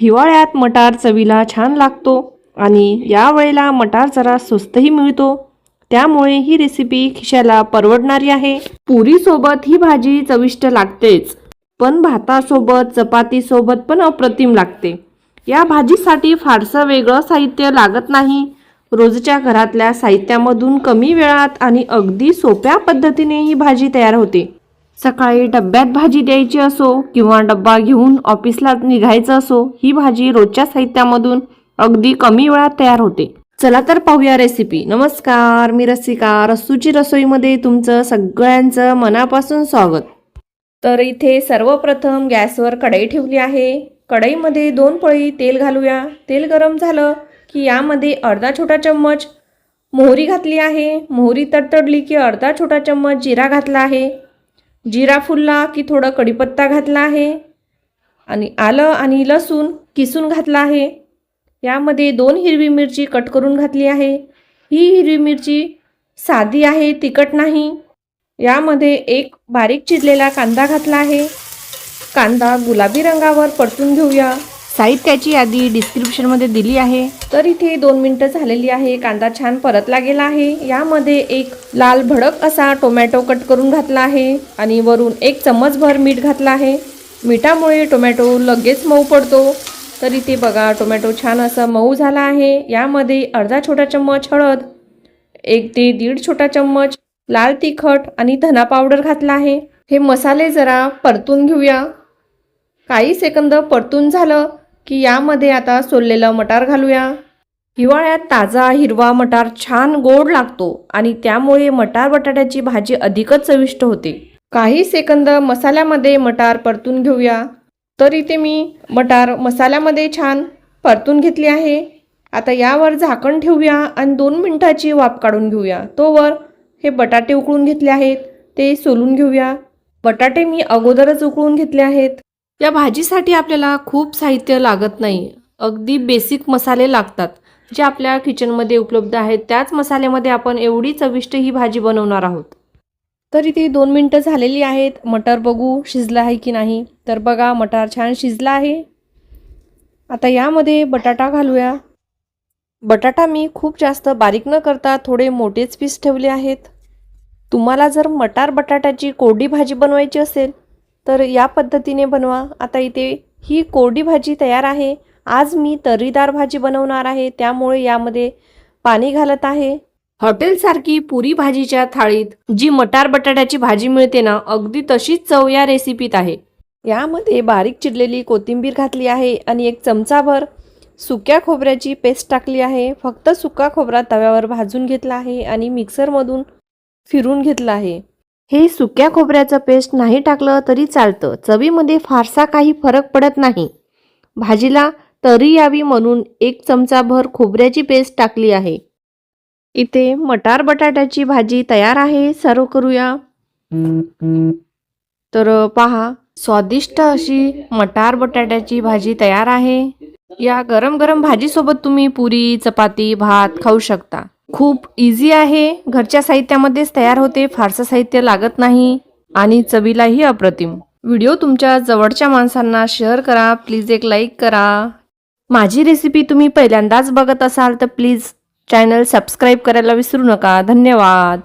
हिवाळ्यात मटार चवीला छान लागतो आणि यावेळेला मटार जरा स्वस्तही मिळतो. त्यामुळे ही रेसिपी खिशाला परवडणारी आहे. पुरीसोबत ही भाजी चविष्ट लागतेच पण भातासोबत चपातीसोबत पण अप्रतिम लागते. या भाजीसाठी फारसं वेगळं साहित्य लागत नाही. रोजच्या घरातल्या साहित्यामधून कमी वेळात आणि अगदी सोप्या पद्धतीने ही भाजी तयार होते. सकाळी डब्यात भाजी द्यायची असो किंवा डब्बा घेऊन ऑफिसला निघायचं असो ही भाजी रोजच्या साहित्यामधून अगदी कमी वेळात तयार होते. चला तर पाहूया रेसिपी नमस्कार मी रसिका. रस्सूची रसोईमध्ये तुमचं सगळ्यांचं मनापासून स्वागत. तर इथे सर्वप्रथम गॅसवर कढई ठेवली आहे. कढईमध्ये दोन पळी तेल घालूया. तेल गरम झालं की यामध्ये अर्धा छोटा चम्मच मोहरी घातली आहे. मोहरी तडतडली की अर्धा छोटा चम्मच जिरा घातला आहे. जिरा फुलला की थोडं कढीपत्ता घातला आहे. आणि आलं आणि लसूण किसून घातला आहे. यामध्ये दोन हिरवी मिरची कट करून घातली आहे. ही हिरवी मिरची साधी आहे तिखट नाही. यामध्ये एक बारीक चिरलेला कांदा घातला आहे. कांदा गुलाबी रंगावर परतून घेऊया. साहित्याची यादी डिस्क्रिप्शनमध्ये दिली आहे. तर इथे दोन मिनटं झालेली आहे. कांदा छान परतला गेला आहे. यामध्ये एक लाल भडक असा टोमॅटो कट करून घातला आहे आणि वरून एक चम्मचभर मीठ घातला आहे. मिठामुळे टोमॅटो लगेच मऊ पडतो. तर इथे बघा टोमॅटो छान असा मऊ झाला आहे. यामध्ये अर्धा छोटा चम्मच हळद एक ते दीड छोटा चम्मच लाल तिखट आणि धना पावडर घातला आहे. हे मसाले जरा परतून घेऊया. काही सेकंद परतून झालं. की यामध्ये आता सोललेलं मटार घालूया. हिवाळ्यात ताजा हिरवा मटार छान गोड लागतो आणि त्यामुळे मटार बटाट्याची भाजी अधिकच चविष्ट होते. काही सेकंद मसाल्यामध्ये मटार परतून घेऊया. तर इथे मी मटार मसाल्यामध्ये छान परतून घेतली आहे. आता यावर झाकण ठेवूया आणि दोन मिनटाची वाफ काढून घेऊया. तोवर हे बटाटे उकळून घेतले आहेत. ते सोलून घेऊया. बटाटे मी अगोदरच उकळून घेतले आहेत. या भाजीसाठी आपल्याला खूप साहित्य लागत नाही. अगदी बेसिक मसाले लागतात जे आपल्या किचनमध्ये उपलब्ध आहेत. त्याच मसाल्यामध्ये आपण एवढी चविष्ट ही भाजी बनवणार आहोत. तर इथे दोन मिनटं झालेली आहेत. मटर बघू शिजलं आहे की नाही. तर बघा मटार छान शिजला आहे. आता यामध्ये बटाटा घालूया. बटाटा मी खूप जास्त बारीक न करता थोडे मोठेच पीस ठेवले आहेत. तुम्हाला जर मटार बटाट्याची कोरडी भाजी बनवायची असेल तर या पद्धतीने बनवा. आता इथे ही कोरडी भाजी तयार आहे. आज मी तर्रीदार भाजी बनवणार आहे. त्यामुळे यामध्ये पाणी घालत आहे. हॉटेलसारखी पुरी भाजीच्या थाळीत जी मटार बटाट्याची भाजी मिळते ना अगदी तशीच चव या रेसिपीत आहे. यामध्ये बारीक चिरलेली कोथिंबीर घातली आहे आणि एक चमचाभर सुक्या खोबऱ्याची पेस्ट टाकली आहे. फक्त सुका खोबरा तव्यावर भाजून घेतला आहे आणि मिक्सरमधून फिरून घेतलं आहे. हे सुक्या खोबऱ्याचं पेस्ट नाही टाकलं तरी चालतं. चवीमध्ये फारसा काही फरक पडत नाही. भाजीला तरी यावी म्हणून एक चमचाभर खोबऱ्याची पेस्ट टाकली आहे. इथे मटार बटाट्याची भाजी तयार आहे. सर्व करूया. तर पहा स्वादिष्ट अशी मटार बटाट्याची भाजी तयार आहे. या गरम गरम भाजीसोबत तुम्ही पुरी चपाती भात खाऊ शकता. खूप इझी आहे. घरच्या साहित्यामध्येच तयार होते. फारसं साहित्य लागत नाही. आणि चवीलाही अप्रतिम. व्हिडिओ तुमच्या जवळच्या माणसांना शेअर करा. प्लीज एक लाईक करा. माझी रेसिपी तुम्ही पहिल्यांदाच बघत असाल तर प्लीज चॅनल सबस्क्राईब करायला विसरू नका. धन्यवाद.